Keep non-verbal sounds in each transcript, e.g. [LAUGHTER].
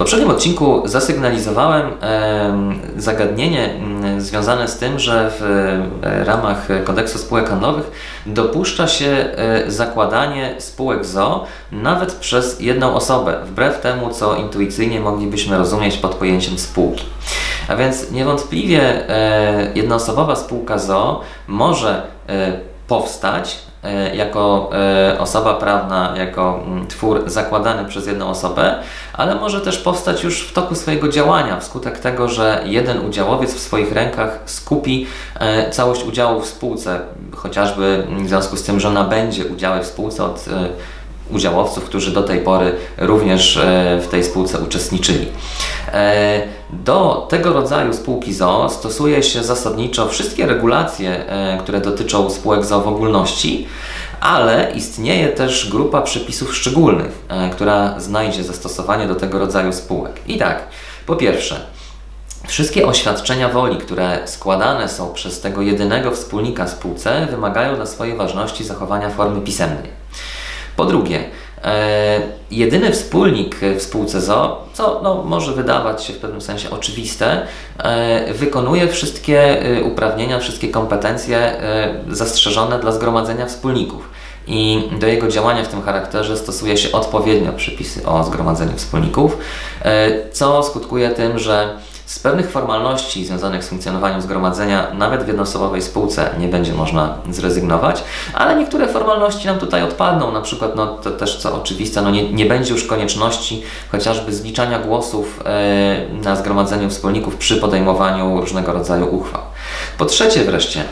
poprzednim odcinku zasygnalizowałem em, zagadnienie mm, związane z tym, że w e, ramach kodeksu spółek handlowych dopuszcza się e, zakładanie spółek ZO nawet przez jedną osobę, wbrew temu, co intuicyjnie moglibyśmy rozumieć pod pojęciem spółki. A więc niewątpliwie e, jednoosobowa spółka ZO może powstać e, jako e, osoba prawna, jako mm, twór zakładany przez jedną osobę, ale może też powstać już w toku swojego działania, wskutek tego, że jeden udziałowiec w swoich rękach skupi e, całość udziału w spółce, chociażby w związku z tym, że nabędzie udziały w spółce od udziałowców, którzy do tej pory również e, w tej spółce uczestniczyli. E, Do tego rodzaju spółki ZO stosuje się zasadniczo wszystkie regulacje, e, które dotyczą spółek ZO w ogólności, ale istnieje też grupa przepisów szczególnych, która znajdzie zastosowanie do tego rodzaju spółek. I tak, po pierwsze, Wszystkie oświadczenia woli, które składane są przez tego jedynego wspólnika spółce, wymagają dla swojej ważności zachowania formy pisemnej. Po drugie, e, jedyny wspólnik w spółce ZO, co no, może wydawać się w pewnym sensie oczywiste, e, wykonuje wszystkie e, uprawnienia, wszystkie kompetencje zastrzeżone dla zgromadzenia wspólników. I do jego działania w tym charakterze stosuje się odpowiednio przepisy o zgromadzeniu wspólników, co skutkuje tym, że z pewnych formalności związanych z funkcjonowaniem zgromadzenia, nawet w jednoosobowej spółce, nie będzie można zrezygnować, ale niektóre formalności nam tutaj odpadną. Na przykład, no to też co oczywiste, no nie, nie będzie już konieczności chociażby zliczania głosów e, na zgromadzeniu wspólników przy podejmowaniu różnego rodzaju uchwał. Po trzecie, wreszcie,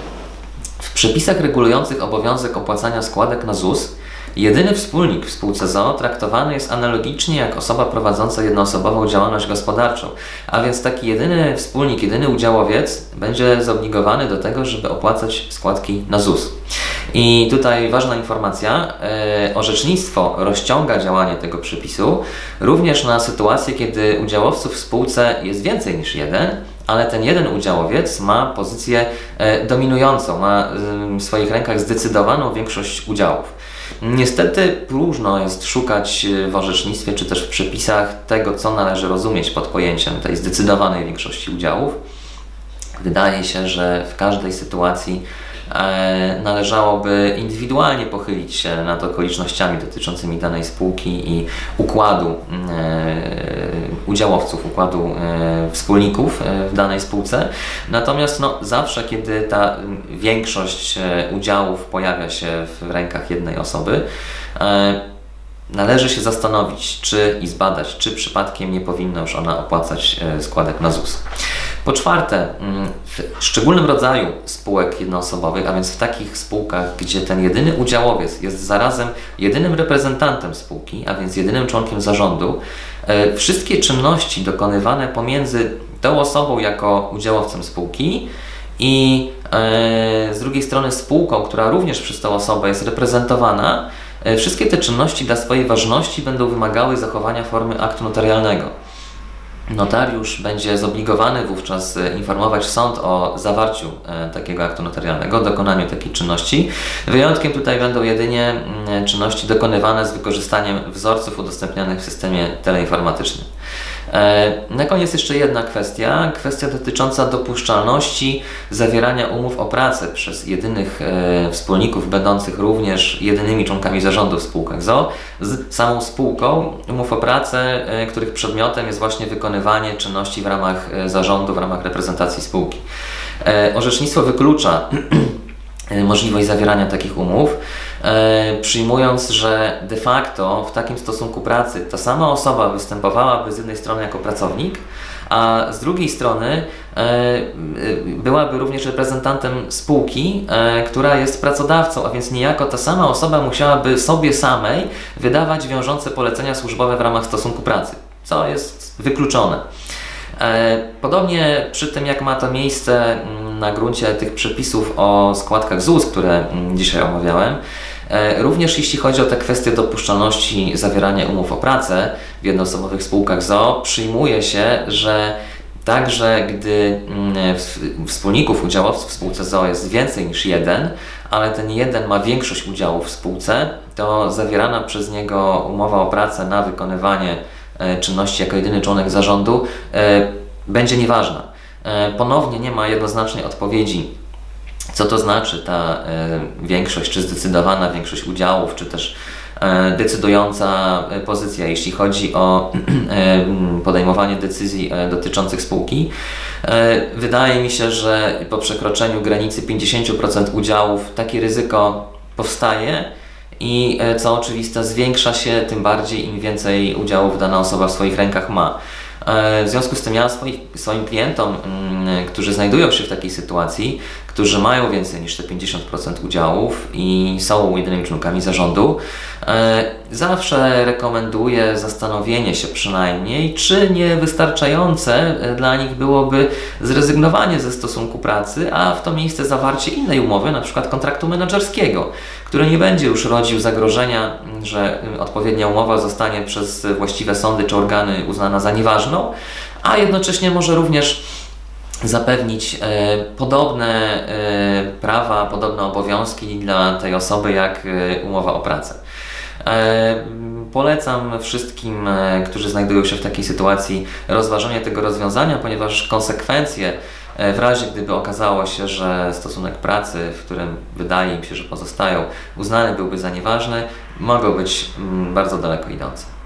w przepisach regulujących obowiązek opłacania składek na ZUS jedyny wspólnik w spółce ZOO traktowany jest analogicznie jak osoba prowadząca jednoosobową działalność gospodarczą, a więc taki jedyny wspólnik, jedyny udziałowiec będzie zobligowany do tego, żeby opłacać składki na ZUS. I tutaj ważna informacja, e, orzecznictwo rozciąga działanie tego przepisu również na sytuację, kiedy udziałowców w spółce jest więcej niż jeden, ale ten jeden udziałowiec ma pozycję e, dominującą, ma w swoich rękach zdecydowaną większość udziałów. Niestety próżno jest szukać e, w orzecznictwie czy też w przepisach tego, co należy rozumieć pod pojęciem tej zdecydowanej większości udziałów. Wydaje się, że w każdej sytuacji należałoby indywidualnie pochylić się nad okolicznościami dotyczącymi danej spółki i układu e, udziałowców, układu e, wspólników e, w danej spółce. Natomiast no, zawsze, kiedy ta większość e, udziałów pojawia się w rękach jednej osoby, e, Należy się zastanowić, czy i zbadać, czy przypadkiem nie powinna już ona opłacać e, składek na ZUS. Po czwarte, mm, w szczególnym rodzaju spółek jednoosobowych, a więc w takich spółkach, gdzie ten jedyny udziałowiec jest zarazem jedynym reprezentantem spółki, a więc jedynym członkiem zarządu, e, wszystkie czynności dokonywane pomiędzy tą osobą jako udziałowcem spółki i e, z drugiej strony spółką, która również przez tą osobę jest reprezentowana, e, wszystkie te czynności dla swojej ważności będą wymagały zachowania formy aktu notarialnego. Notariusz będzie zobligowany wówczas e, informować sąd o zawarciu e, takiego aktu notarialnego, dokonaniu takiej czynności. Wyjątkiem tutaj będą jedynie mm, czynności dokonywane z wykorzystaniem wzorców udostępnianych w systemie teleinformatycznym. E, Na koniec jeszcze jedna kwestia, kwestia dotycząca dopuszczalności zawierania umów o pracę przez jedynych e, wspólników, będących również jedynymi członkami zarządu w spółkach ZO, z samą spółką umów o pracę, e, których przedmiotem jest właśnie wykonywanie czynności w ramach zarządu, w ramach reprezentacji spółki. Orzecznictwo wyklucza [CLEARS THROAT] możliwość zawierania takich umów, e, przyjmując, że de facto w takim stosunku pracy ta sama osoba występowałaby z jednej strony jako pracownik, a z drugiej strony e, e, byłaby również reprezentantem spółki, która jest pracodawcą, a więc niejako ta sama osoba musiałaby sobie samej wydawać wiążące polecenia służbowe w ramach stosunku pracy, co jest wykluczone. Podobnie przy tym, jak ma to miejsce mm, na gruncie tych przepisów o składkach ZUS, które mm, dzisiaj omawiałem, e, również jeśli chodzi o te kwestie dopuszczalności zawierania umów o pracę w jednoosobowych spółkach ZO, przyjmuje się, że Także gdy mm, wspólników, udziałowców w spółce ZO jest więcej niż jeden, ale ten jeden ma większość udziałów w spółce, to zawierana przez niego umowa o pracę na wykonywanie e, czynności jako jedyny członek zarządu e, będzie nieważna. E, Ponownie nie ma jednoznacznej odpowiedzi, co to znaczy ta e, większość, czy zdecydowana większość udziałów, czy też e, decydująca pozycja, jeśli chodzi o [CLEARS THROAT] podejmowanie decyzji dotyczących spółki. Wydaje mi się, że po przekroczeniu granicy 50% udziałów takie ryzyko powstaje i co oczywiste zwiększa się tym bardziej im więcej udziałów dana osoba w swoich rękach ma. E, W związku z tym ja swoich, swoim klientom, mm, którzy znajdują się w takiej sytuacji, którzy mają więcej niż te 50% udziałów i są jedynymi członkami zarządu, e, zawsze rekomenduję zastanowienie się przynajmniej, czy nie wystarczające e, dla nich byłoby zrezygnowanie ze stosunku pracy, a w to miejsce zawarcie innej umowy, na przykład kontraktu menedżerskiego, który nie będzie już rodził zagrożenia, że y, odpowiednia umowa zostanie przez właściwe sądy czy organy uznana za nieważną, a jednocześnie może również zapewnić e, podobne e, prawa, podobne obowiązki dla tej osoby jak e, umowa o pracę. Polecam wszystkim, którzy znajdują się w takiej sytuacji, rozważenie tego rozwiązania, ponieważ konsekwencje w razie gdyby okazało się, że stosunek pracy, w którym wydaje im się, że pozostają, uznany byłby za nieważny, mogą być mm, bardzo daleko idące.